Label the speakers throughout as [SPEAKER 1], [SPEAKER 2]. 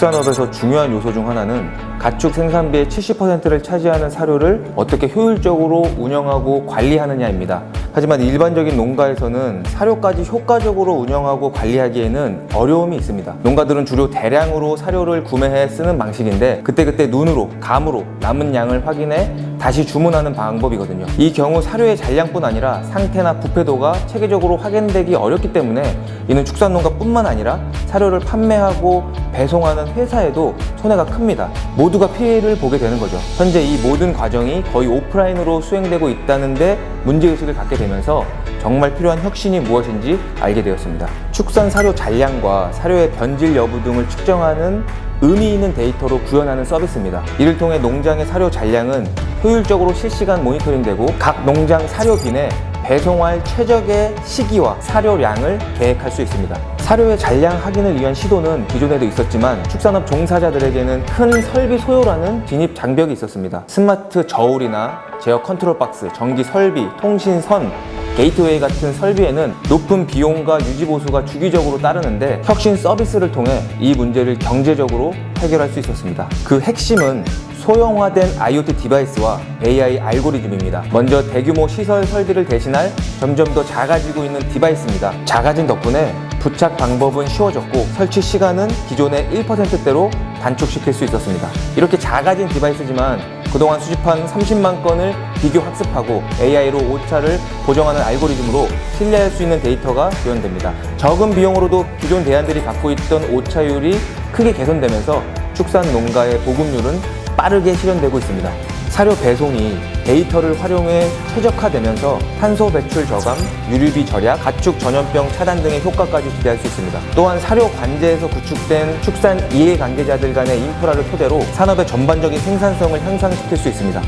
[SPEAKER 1] 축산업에서 중요한 요소 중 하나는 가축 생산비의 70%를 차지하는 사료를 어떻게 효율적으로 운영하고 관리하느냐입니다. 하지만 일반적인 농가에서는 사료까지 효과적으로 운영하고 관리하기에는 어려움이 있습니다. 농가들은 주로 대량으로 사료를 구매해 쓰는 방식인데 그때그때 눈으로, 감으로 남은 양을 확인해 다시 주문하는 방법이거든요. 이 경우 사료의 잔량뿐 아니라 상태나 부패도가 체계적으로 확인되기 어렵기 때문에 이는 축산농가뿐만 아니라 사료를 판매하고 배송하는 회사에도 손해가 큽니다. 모두가 피해를 보게 되는 거죠. 현재 이 모든 과정이 거의 오프라인으로 수행되고 있다는데 문제의식을 갖게 되면서 정말 필요한 혁신이 무엇인지 알게 되었습니다. 축산 사료 잔량과 사료의 변질 여부 등을 측정하는 의미 있는 데이터로 구현하는 서비스입니다. 이를 통해 농장의 사료 잔량은 효율적으로 실시간 모니터링되고 각 농장 사료빈에 배송할 최적의 시기와 사료량을 계획할 수 있습니다. 사료의 잔량 확인을 위한 시도는 기존에도 있었지만 축산업 종사자들에게는 큰 설비 소요라는 진입 장벽이 있었습니다. 스마트 저울이나 제어 컨트롤 박스, 전기 설비, 통신선, 게이트웨이 같은 설비에는 높은 비용과 유지 보수가 주기적으로 따르는데 혁신 서비스를 통해 이 문제를 경제적으로 해결할 수 있었습니다. 그 핵심은 소형화된 IoT 디바이스와 AI 알고리즘입니다. 먼저 대규모 시설 설비를 대신할 점점 더 작아지고 있는 디바이스입니다. 작아진 덕분에 부착 방법은 쉬워졌고 설치 시간은 기존의 1%대로 단축시킬 수 있었습니다. 이렇게 작아진 디바이스지만 그동안 수집한 30만 건을 비교 학습하고 AI로 오차를 보정하는 알고리즘으로 신뢰할 수 있는 데이터가 구현됩니다. 적은 비용으로도 기존 대안들이 갖고 있던 오차율이 크게 개선되면서 축산 농가의 보급률은 빠르게 실현되고 있습니다. 사료 배송이 데이터를 활용해 최적화되면서 탄소 배출 저감, 유류비 절약, 가축 전염병 차단 등의 효과까지 기대할 수 있습니다. 또한 사료 관제에서 구축된 축산 이해 관계자들 간의 인프라를 토대로 산업의 전반적인 생산성을 향상시킬 수 있습니다.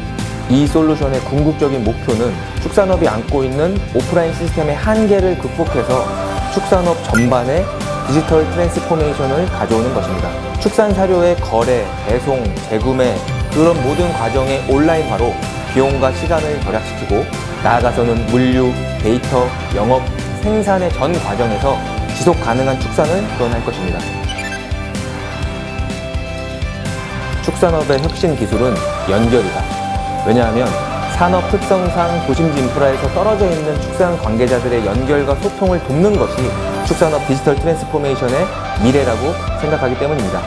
[SPEAKER 1] 이 솔루션의 궁극적인 목표는 축산업이 안고 있는 오프라인 시스템의 한계를 극복해서 축산업 전반의 디지털 트랜스포메이션을 가져오는 것입니다. 축산 사료의 거래, 배송, 재구매 그런 모든 과정의 온라인화로 비용과 시간을 절약시키고 나아가서는 물류, 데이터, 영업, 생산의 전 과정에서 지속 가능한 축산을 구현할 것입니다. 축산업의 혁신 기술은 연결이다. 왜냐하면 산업 특성상 도심지 인프라에서 떨어져 있는 축산 관계자들의 연결과 소통을 돕는 것이 축산업 디지털 트랜스포메이션의 미래라고 생각하기 때문입니다.